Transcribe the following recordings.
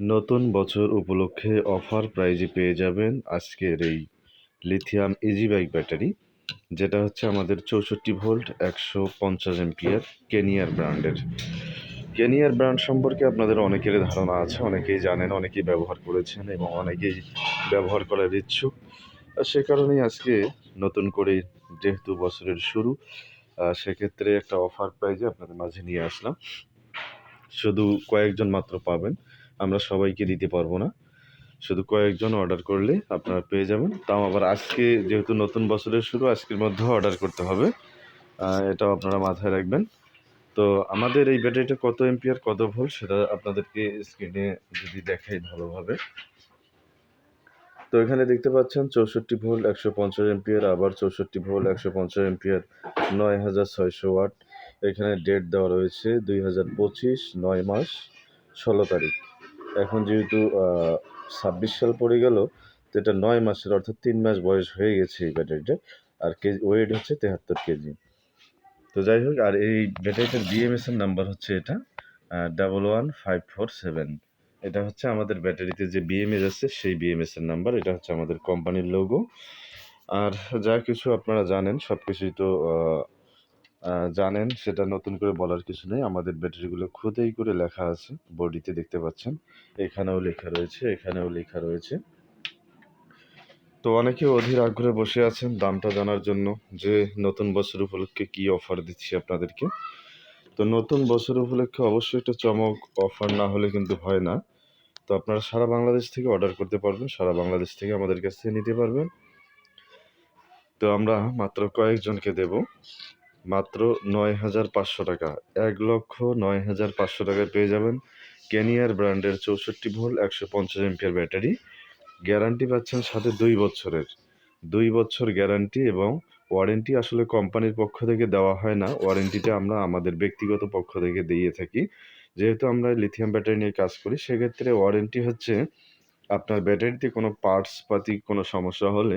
নতুন বছর উপলক্ষে অফার প্রাইজে পেয়ে যাবেন আজকের এই লিথিয়াম ইজি বাইক ব্যাটারি যেটা হচ্ছে আমাদের চৌষট্টি ভোল্ট একশো পঞ্চাশ এমপিয়ার কেনিয়ার ব্র্যান্ডের কেনিয়ার ব্র্যান্ড সম্পর্কে আপনাদের অনেকেরই ধারণা আছে, অনেকেই জানেন, অনেকেই ব্যবহার করেছেন এবং অনেকেই ব্যবহার করার ইচ্ছুক। সে কারণেই আজকে নতুন করে যেহেতু বছরের শুরু সেক্ষেত্রে একটা অফার প্রাইজে আপনাদের মাঝে নিয়ে আসলাম। শুধু কয়েকজন মাত্র পাবেন। আমরা সবাইকে দিতে পারব না। শুধু কয়েকজন অর্ডার করলে আপনারা পেয়ে যাবেন। তাও আবার আজকে যেহেতু নতুন বছরের শুরু, আজকের মধ্যে অর্ডার করতে হবে। এটাও আপনারা মাথায় রাখবেন। তো আমাদের এই ব্যাটারিটা কত এম্পিয়ার কত ভোল্ট সেটা আপনাদেরকে স্ক্রিনে যদি দেখাই ভালোভাবে। তো এখানে দেখতে পাচ্ছেন চৌষট্টি ভোল্ট একশো পঞ্চাশ এম্পিয়ার আবার চৌষট্টি ভোল্ট একশো পঞ্চাশ এম্পিয়ার নয় হাজার ছয়শো ওয়াট এখানে ডেট দেওয়া রয়েছে দুই হাজার পঁচিশ, নয় মাস, ষোলো তারিখ। এখন যেহেতু ছাব্বিশ সাল পড়ে গেল, তো এটা নয় মাসের, অর্থাৎ তিন মাস বয়স হয়ে গেছে এই ব্যাটারিটা। আর কেজি ওয়েট হচ্ছে তেহাত্তর কেজি। তো যাই হোক, আর এই ব্যাটারিটার বিএমএস এর নাম্বার হচ্ছে এটা double one five four seven এটা হচ্ছে আমাদের ব্যাটারিতে যে বিএমএস আছে, সেই বিএমএস এর নাম্বার এটা হচ্ছে আমাদের কোম্পানির লোগো আর যা কিছু আপনারা জানেন সব কিছুই তো জানেন, সেটা নতুন করে বলার কিছু নেই। আমাদের ব্যাটারিগুলো খুদেই করে লেখা আছে, বডিতে দেখতে পাচ্ছেন। এখানেও লেখা রয়েছে, এখানেও লেখা রয়েছে। তো অনেকে অধীর আগ্রহে বসে আছেন দামটা জানার জন্য যে নতুন বছর উপলক্ষে কি অফার দিচ্ছি আপনাদেরকে। তো নতুন বছর উপলক্ষে অবশ্যই একটা চমক অফার না হলে কিন্তু হয় না। তো আপনারা সারা বাংলাদেশ থেকে অর্ডার করতে পারবেন, সারা বাংলাদেশ থেকে আমাদের কাছ থেকে নিতে পারবেন। তো আমরা মাত্র কয়েকজনকে দেব। মাত্র নয় হাজার পাঁচশো টাকা। এক লক্ষ নয় হাজার পাঁচশো টাকায় পেয়ে যাবেন ক্যানিয়ার ব্র্যান্ডের চৌষট্টি ভোল একশো পঞ্চাশ এমপিয়ার ব্যাটারি। গ্যারান্টি পাচ্ছেন সাথে দুই বছরের। দুই বছর গ্যারান্টি এবং ওয়ারেন্টি আসলে কোম্পানির পক্ষ থেকে দেওয়া হয় না। ওয়ারেন্টিটা আমরা আমাদের ব্যক্তিগত পক্ষ থেকে দিয়ে থাকি। যেহেতু আমরা লিথিয়াম ব্যাটারি নিয়ে কাজ করি, সেক্ষেত্রে ওয়ারেন্টি হচ্ছে আপনার ব্যাটারিতে কোনো পার্টস, পাতি কোনো সমস্যা হলে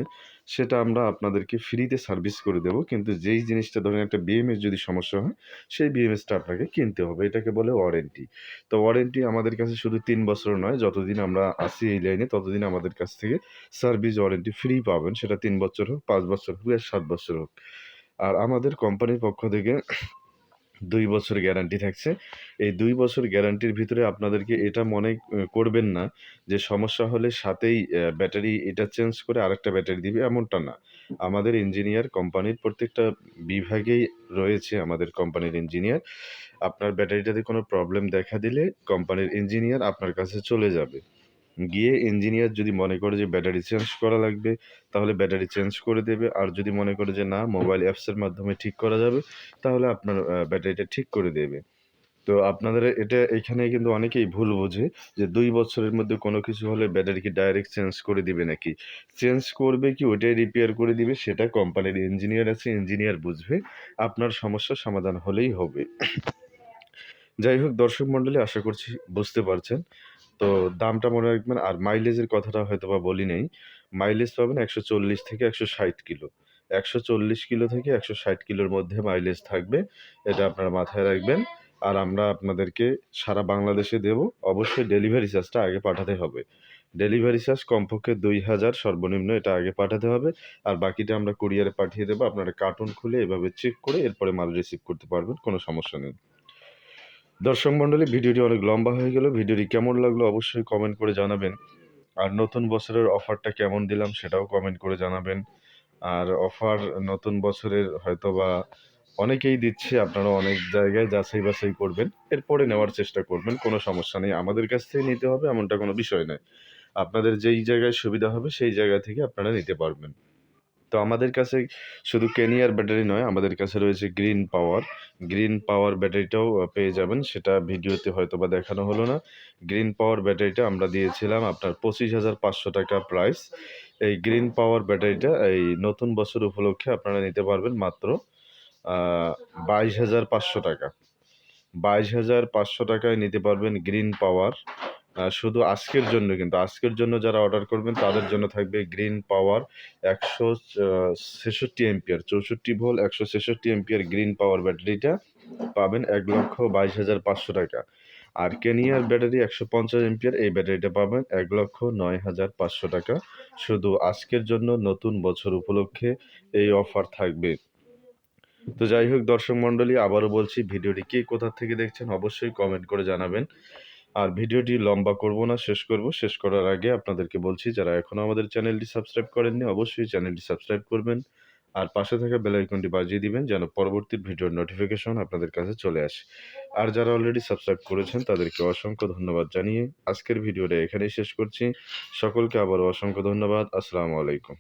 সেটা আমরা আপনাদেরকে ফ্রিতে সার্ভিস করে দেব। কিন্তু যেই জিনিসটা ধরেন একটা বিএমএস যদি সমস্যা হয়, সেই বিএমএসটা আপনাকে কিনতে হবে। এটাকে বলে ওয়ারেন্টি তো ওয়ারেন্টি আমাদের কাছে শুধু তিন বছর নয়, যতদিন আমরা আসি এই লাইনে ততদিন আমাদের কাছ থেকে সার্ভিস ওয়ারেন্টি ফ্রি পাবেন। সেটা তিন বছর হোক, পাঁচ বছর হোক আর সাত বছর হোক। আর আমাদের কোম্পানির পক্ষ থেকে দুই বছর গ্যারান্টি থাকছে। এই দুই বছর গ্যারান্টির ভিতরে আপনাদেরকে এটা মনে করবেন না যে সমস্যা হলে সাথেই ব্যাটারি এটা চেঞ্জ করে আরেকটা ব্যাটারি দিবে এমনটা না। আমাদের ইঞ্জিনিয়ার কোম্পানির প্রত্যেকটা বিভাগেই রয়েছে আমাদের কোম্পানির ইঞ্জিনিয়ার আপনার ব্যাটারিটাতে কোনো প্রবলেম দেখা দিলে কোম্পানির ইঞ্জিনিয়ার আপনার কাছে চলে যাবে। গিয়ে ইঞ্জিনিয়ার যদি মনে করে যে ব্যাটারি চেঞ্জ করা লাগবে, তাহলে ব্যাটারি চেঞ্জ করে দেবে। আর যদি মনে করে যে না মোবাইল অ্যাপসের মাধ্যমে ঠিক করা যাবে, তাহলে আপনার ব্যাটারিটা ঠিক করে দেবে। তো আপনাদের এটা, এখানে কিন্তু অনেকেই ভুল বোঝে যে দুই বছরের মধ্যে কোনো কিছু হলে ব্যাটারি কি ডাইরেক্ট চেঞ্জ করে দিবে নাকি? চেঞ্জ করবে কি, ওইটাই রিপেয়ার করে দিবে, সেটা কোম্পানির ইঞ্জিনিয়ার আছে ইঞ্জিনিয়ার বুঝবে। আপনার সমস্যার সমাধান হলেই হবে। যাই হোক, দর্শক মণ্ডলী, আশা করছি বুঝতে পারছেন। তো দামটা মনে রাখবেন, আর মাইলেজের কথাটা হয়তো বা বলি নেই মাইলেজ পাবেন একশো চল্লিশ থেকে একশো ষাট কিলো। একশো চল্লিশ কিলো থেকে একশো ষাট কিলোর মধ্যে মাইলেজ থাকবে, এটা আপনারা মাথায় রাখবেন। আর আমরা আপনাদেরকে সারা বাংলাদেশে দেব, অবশ্যই ডেলিভারি চার্জটা আগে পাঠাতে হবে। ডেলিভারি চার্জ কমপক্ষে দুই হাজার সর্বনিম্ন এটা আগে পাঠাতে হবে, আর বাকিটা আমরা কুরিয়ারে পাঠিয়ে দেবো। আপনারা কার্টুন খুলে এভাবে চেক করে এরপরে মাল রিসিভ করতে পারবেন, কোনো সমস্যা নেই। দর্শক মণ্ডলী, ভিডিওটি অনেক লম্বা হয়ে গেল। ভিডিওটি কেমন লাগল অবশ্যই কমেন্ট করে জানাবেন। আর নতুন বছরের অফারটা কেমন দিলাম সেটাও কমেন্ট করে জানাবেন। আর অফার নতুন বছরের হয়তো বা অনেকেই দিচ্ছে আপনারা অনেক জায়গায় যাচাই বাছাই করবেন। এরপরে নেওয়ার চেষ্টা করবেন, কোনো সমস্যা নেই। আমাদের কাছ থেকে নিতে হবে, এমনটা কোনো বিষয় নয়। আপনাদের যেই জায়গায় সুবিধা হবে, সেই জায়গা থেকে আপনারা নিতে পারবেন। তো আমাদের কাছে শুধু কেনিয়ার ব্যাটারি নয়, আমাদের কাছে রয়েছে গ্রিন পাওয়ার গ্রিন পাওয়ার ব্যাটারিটাও পেয়ে যাবেন। সেটা ভিডিওতে হয়তো বা দেখানো হলো না। গ্রিন পাওয়ার ব্যাটারিটা আমরা দিয়েছিলাম আপনার পঁচিশ হাজার পাঁচশো টাকা প্রাইস এই গ্রিন পাওয়ার ব্যাটারিটা এই নতুন বছর উপলক্ষে আপনারা নিতে পারবেন মাত্র বাইশ হাজার পাঁচশো টাকা। বাইশ হাজার পাঁচশো টাকায় নিতে পারবেন গ্রিন পাওয়ার শুধু আজকের জন্য কিন্তু, আজকের জন্য যারা অর্ডার করবেন তাদের জন্য থাকবে গ্রিন পাওয়ার একশো ছেষট্টি এম্পিয়ার চৌষট্টি ভোল একশো ছেষট্টি এম্পিয়ার গ্রিন পাওয়ার ব্যাটারিটা পাবেন এক লক্ষ বাইশ হাজার পাঁচশো টাকা। আর কেনিয়ার ব্যাটারি একশো পঞ্চাশ এমপিয়ার এই ব্যাটারিটা পাবেন এক লক্ষ নয় হাজার পাঁচশো টাকা। শুধু আজকের জন্য নতুন বছর উপলক্ষে এই অফার থাকবে। তো যাই হোক দর্শক মণ্ডলী, আবারও বলছি, ভিডিওটি কে কোথা থেকে দেখছেন অবশ্যই কমেন্ট করে জানাবেন। আর ভিডিওটি লম্বা করব না, শেষ করব। শেষ করার আগে আপনাদেরকে বলছি, যারা এখনও আমাদের চ্যানেলটি সাবস্ক্রাইব করেননি, অবশ্যই চ্যানেলটি সাবস্ক্রাইব করবেন আর পাশে থাকা বেল আইকনটি বাজিয়ে দিবেন যেন পরবর্তী ভিডিওর নোটিফিকেশন আপনাদের কাছে চলে আসে। আর যারা অলরেডি সাবস্ক্রাইব করেছেন, তাদেরকে অসংখ্য ধন্যবাদ জানিয়ে আজকের ভিডিওটা এখানেই শেষ করছি। সকলকে আবারও অসংখ্য ধন্যবাদ। আসসালামু আলাইকুম।